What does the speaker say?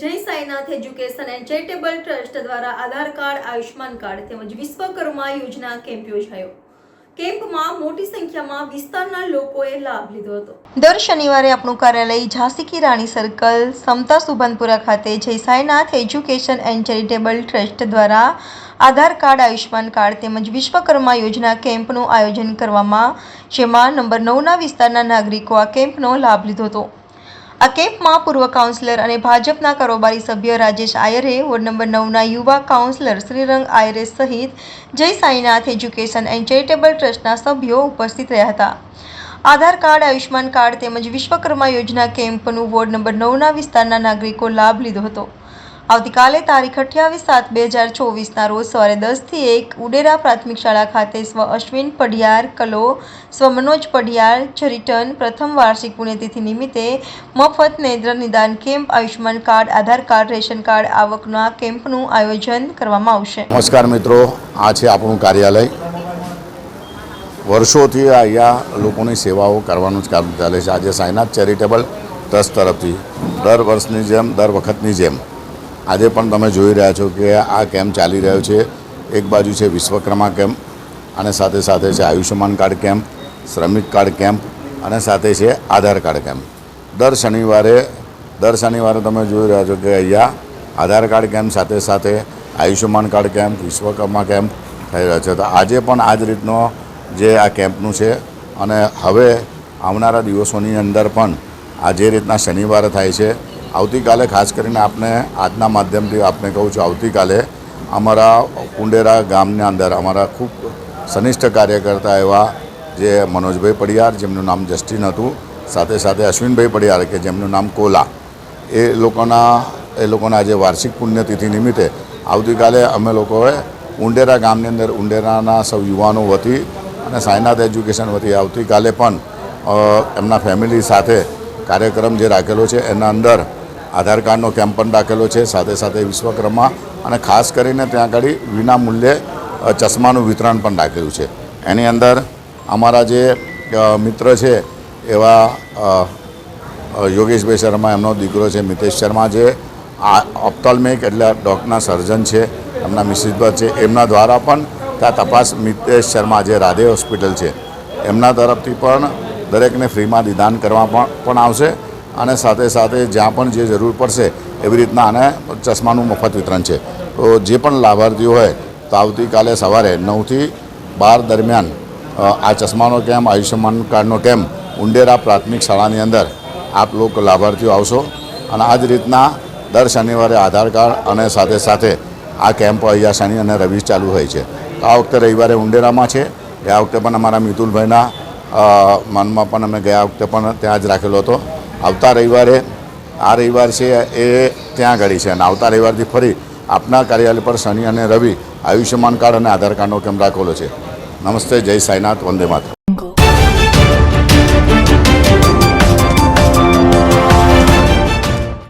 જય Sainath education and charitable trust દ્વારા Aadhaar card Ayushman card તેમજ વિશ્વકર્મા યોજના કેમ્પ યોજાયો. કેમ્પમાં મોટી સંખ્યામાં વિસ્તારના લોકોએ લાભ લીધો હતો. દર શનિવારે આપણું કાર્યાલય ઝાંસી કી રાણી સર્કલ, સમતા સુભનપુરા ખાતે જય એજ્યુકેશન એન્ડ ચેરિટેબલ ટ્રસ્ટ દ્વારા આધાર કાર્ડ આયુષ્માન કાર્ડ તેમજ વિશ્વકર્મા યોજના કેમ્પનું આયોજન કરવામાં, જેમાં નંબર નવના વિસ્તારના નાગરિકો આ કેમ્પનો લાભ લીધો હતો. આ કેમ્પમાં પૂર્વ કાઉન્સિલર અને ભાજપના કારોબારી સભ્ય રાજેશ આયરે, વોર્ડ નંબર નવના યુવા કાઉન્સિલર શ્રીરંગ આયરે સહિત જય સાંઈનાથ એજ્યુકેશન એન્ડ ચેરિટેબલ ટ્રસ્ટના સભ્યો ઉપસ્થિત રહ્યા હતા. આધાર કાર્ડ આયુષ્માન કાર્ડ તેમજ વિશ્વકર્મા યોજના કેમ્પનું વોર્ડ નંબર નવના વિસ્તારના નાગરિકો લાભ લીધો હતો. આવતીકાલે તારીખ અઠ્યાવીસ સાત બે હજાર ચોવીસના રોજ સવારે દસથી એક ઉડેરા પ્રાથમિક શાળા ખાતે સ્વ અશ્વિન પઢિયાર કલો, સ્વ મનોજ પઢિયાર, ચરિટન, પ્રથમ વાર્ષિક પુણ્યતિથિ નિમિત્તે મફત નેત્ર નિદાન camp Ayushman card, Aadhaar card, ration card આવકના કેમ્પનું આયોજન કરવામાં આવશે. નમસ્કાર મિત્રો, આ છે આપણું કાર્યાલય. વર્ષોથી અહીંયા લોકોની સેવાઓ કરવાનું જ કામ ચાલે છે. આજે સાયનાથ ચેરિટેબલ ટ્રસ્ટ તરફથી દર વર્ષની જેમ, દર વખતની જેમ આજે પણ તમે જોઈ રહ્યા છો કે આ કેમ્પ ચાલી રહ્યો છે? એક બાજુ છે વિશ્વકર્મા કેમ્પ અને સાથે સાથે છે આયુષ્યમાન કાર્ડ કેમ્પ, શ્રમિક કાર્ડ કેમ્પ અને સાથે છે આધાર કાર્ડ કેમ્પ. દર શનિવારે દર શનિવારે તમે જોઈ રહ્યા છો કે અહીંયા આધાર કાર્ડ કેમ્પ, સાથે સાથે Ayushman card camp, Vishwakarma camp થઈ રહ્યો છે. તો આજે પણ આ જ રીતનો જે આ કેમ્પનું છે અને હવે આવનારા દિવસોની અંદર પણ આ જે રીતના શનિવારે થાય છે આવતીકાલે ખાસ કરીને આપને આજના માધ્યમથી આપને કહું છું, આવતીકાલે અમારા કુંડેરા ગામની અંદર અમારા ખૂબ સનિષ્ઠ કાર્યકર્તા એવા જે મનોજભાઈ પડિયાર, જેમનું નામ જસ્ટિન હતું, સાથે સાથે અશ્વિનભાઈ પડિયાર કે જેમનું નામ કોલા, એ લોકોના એ લોકોના આજે વાર્ષિક પુણ્યતિથિ નિમિત્તે આવતીકાલે અમે લોકોએ ઉંડેરા ગામની અંદર ઉંડેરાના સૌ યુવાનો વતી અને સાયનાથ એજ્યુકેશન વતી આવતીકાલે પણ એમના ફેમિલી સાથે કાર્યક્રમ જે રાખેલો છે, એના અંદર આધાર કાર્ડનો કેમ્પ પણ રાખેલો છે. સાથે સાથે વિશ્વકર્મા અને ખાસ કરીને ત્યાં આગળ વિના મૂલ્યે ચશ્માનું વિતરણ પણ રાખેલું છે. એની અંદર અમારા જે મિત્ર છે એવા યોગેશભાઈ શર્મા, એમનો દીકરો છે મિતેશ શર્મા જે, આ ઓપ્ટોલમેક એટલે ડોકના સર્જન છે, એમના મિસિસભર છે, એમના દ્વારા પણ ત્યાં તપાસ મિતેશ શર્મા જે રાધે હોસ્પિટલ છે, એમના તરફથી પણ દરેકને ફ્રીમાં નિદાન કરવા પણ આવશે. અને સાથે સાથે જ્યાં પણ જે જરૂર પડશે એવી રીતના આને ચશ્માનું મફત વિતરણ છે. તો જે પણ લાભાર્થીઓ હોય તો આવતીકાલે સવારે નવથી બાર દરમિયાન આ ચશ્માનો કેમ્પ આયુષ્યમાન કાર્ડનો કેમ્પ ઉંડેરા પ્રાથમિક શાળાની અંદર આપ લોકો લાભાર્થીઓ આવશો. અને આ જ રીતના દર શનિવારે આધાર કાર્ડ અને સાથે સાથે આ કેમ્પ અહીંયા શનિ અને રવિ ચાલુ હોય છે. તો આ વખતે રવિવારે ઉંડેરામાં છે. આ વખતે પણ અમારા મિતુલભાઈના મનમાં પણ અમે ગયા વખતે પણ ત્યાં જ રાખેલો હતો. આવતા રવિવારે, આ રવિવાર છે એ ત્યાં આગળ છે અને આવતા રવિવારથી ફરી આપના કાર્યાલય પર શનિ અને રવિ આયુષ્યમાન કાર્ડ અને આધાર કાર્ડનો કેમ્પ રાખેલો છે. નમસ્તે, જય સાઈનાથ, વંદે માતરમ.